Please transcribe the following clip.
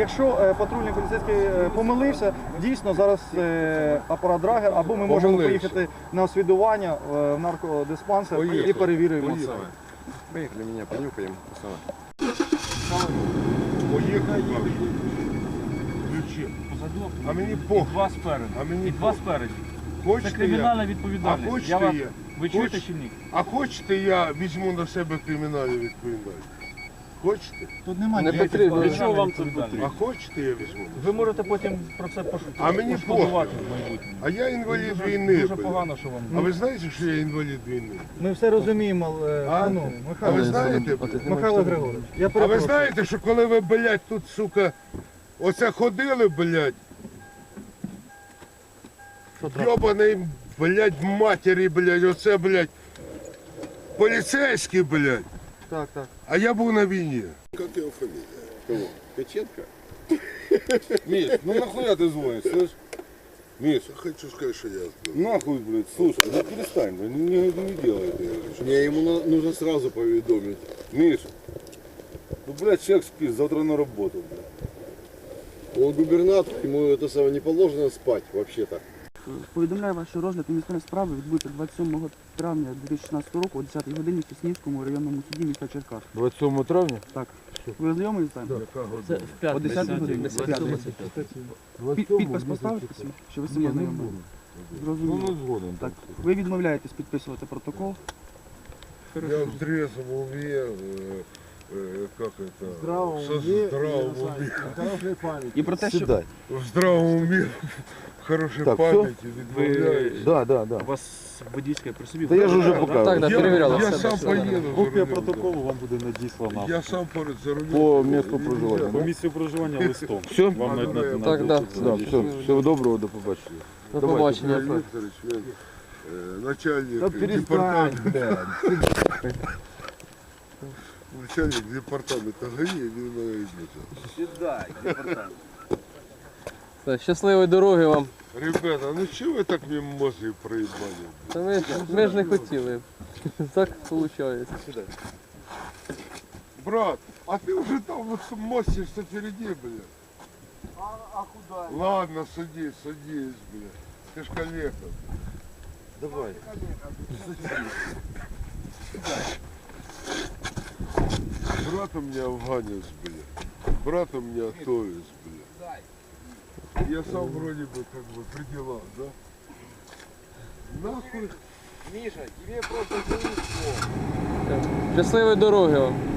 Якщо е, патрульний поліцейський е, помилився, дійсно зараз е, апарат Драгер, або ми можемо Помилився. поїхати на освідування е, в наркодиспансер і Поїхали. перевіримо це. Поїхали. Поехали, меня понюхаем. Поїхали. Ключі. А мені і два спереду. А мені і два похуй. спереді. Це Хочете кримінальна я? відповідальність. А хочете я вас... Ви чуєте чи ні? А хочете я візьму на себе кримінальну відповідальність? Хочете? Тут немає Не потрібно. Для чого вам це потрібно? А хочете я візьму? Ви можете потім про це пош... А мені пошкодувати в майбутньому. А я інвалід Дуже, війни. дуже погано, що вам. А ви знаєте, що я інвалід війни? Ми все розуміємо, е, А? ну, А ви Михайло, знаєте? Михайло Григорович. Я А ви перепрошую. знаєте, що коли ви, блядь, тут, сука, оце ходили, блядь, йобаний, блядь, матері, блядь, оце, блядь, поліцейський, блядь, Так, так. а я був на війні. Как его фамилия? Кого? Печенко? Миш, ну нахуя ты звонишь, слышь? Миша, Хочу сказати, що я нахуй, блядь, слушай, ну перестань, блядь, не, не, не делай это. Не, ему на- нужно сразу поведомить. Миша, ну, блядь, человек спит, завтра на работу, блядь. Он губернатор, ему это самое не положено спать вообще-то. Повідомляю вас, що розгляд інвестиційної справи відбудеться 27 травня 2016 року о 10 годині в Соснівському районному суді міста Черкас. 27 травня? Так. Ви ознайомились з нами? О 10 годині. в п'ятницю. Підпис поставите, що ви самі ознайомились? Ну, Зрозуміло. не згоден. Так. Ви відмовляєтесь підписувати протокол. Я в трезвом уме, э, э, как это? Здравом Со уме, здравом уме. Хорошої пам'яті. І про те, що Сідай. В здравом уме, в хорошей Так, памяти відмовляюсь. Да, да, да. У вас водійська при собі? Та я ж уже показав. Так, да, Я, перевіряли. я все, сам все, поїду. за Копія рулем, протоколу вам буде надіслана Я сам поряд за рулем. По місту проживання. по да? місцю проживання листом. Все? Вам навіть на, на Так, да. Да, все, всього доброго, до побачення. До Давайте, побачення. Юрій Вікторович, він, е, начальник Та перестань, департаменту, блядь. начальник департаменту ГАІ, він мене відмітив. Так, щасливої дороги вам. Ребята, ну чого ви так мені мозги проїбали? Та ми, ми ж не хотіли. Так виходить. Брат, а ти вже там вот мостишься впереди, бля. А, а куда? Ладно, садись, садись, бля. Ты ж коллега. Давай. Брат у меня афганец, бля. Брат у меня атовец, бля. Я сам вроде бы как бы при делах, да? Нахуй Миша, тебе просто повезло. Щасливої дороги вам.